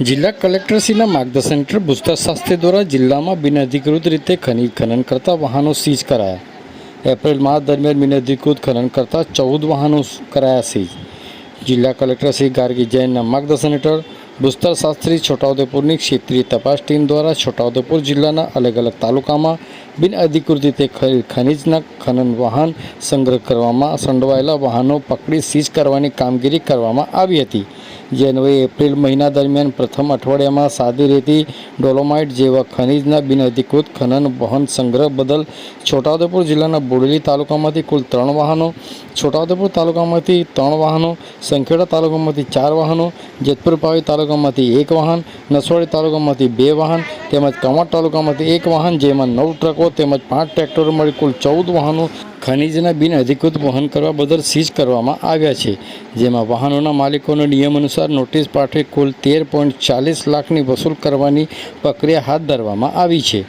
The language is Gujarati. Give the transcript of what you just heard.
જિલ્લા કલેક્ટરશ્રીના માર્ગદર્શન હેઠળ ભૂસ્તર શાસ્ત્રી દ્વારા જિલ્લામાં બિનઅધિકૃત રીતે ખનીજ ખનન કરતા વાહનો સીઝ કરાયા. એપ્રિલ માસ દરમિયાન બિનઅધિકૃત ખનન કરતા ચૌદ વાહનો કરાયા સીઝ. જિલ્લા કલેક્ટર શ્રી ગાર્ગી જૈનના માર્ગદર્શન હેઠળ ભૂસ્તર શાસ્ત્રી છોટાઉદેપુરની ક્ષેત્રીય તપાસ ટીમ દ્વારા છોટાઉદેપુર જિલ્લાના અલગ અલગ તાલુકામાં બિનઅધિકૃત રીતે ખનીજના ખનન વાહન સંગ્રહ કરવામાં સંડોવાયેલા વાહનો પકડી સીઝ કરવાની કામગીરી કરવામાં આવી હતી. જે એપ્રિલ મહિના દરમિયાન પ્રથમ અઠવાડિયામાં સાદી રેતી, ડોલોમાઇટ જેવા ખનીજના બિનઅધિકૃત ખનન વહન સંગ્રહ બદલ છોટાઉદેપુર જિલ્લાના બોડેલી તાલુકામાંથી કુલ ત્રણ વાહનો, છોટાઉદેપુર તાલુકામાંથી ત્રણ વાહનો, સંખેડા તાલુકામાંથી ચાર વાહનો, જેતપુર પાવી તાલુકામાંથી એક વાહન, નસવાડી તાલુકામાંથી બે વાહન, તેમજ કવાંટ તાલુકામાંથી એક વાહન, જેમાં નવ ટ્રકો તેમજ પાંચ ટ્રેક્ટરો મળી કુલ ચૌદ વાહનો ખનીજના બિનઅધિકૃત વહન કરવા બદલ સીઝ કરવામાં આવ્યા છે, જેમાં વાહનોના માલિકોનો નિયમ અનુસાર નોટિસ પાઠવી કુલ તેર પોઈન્ટ ચાલીસ લાખની વસૂલ કરવાની પ્રક્રિયા હાથ ધરવામાં આવી છે.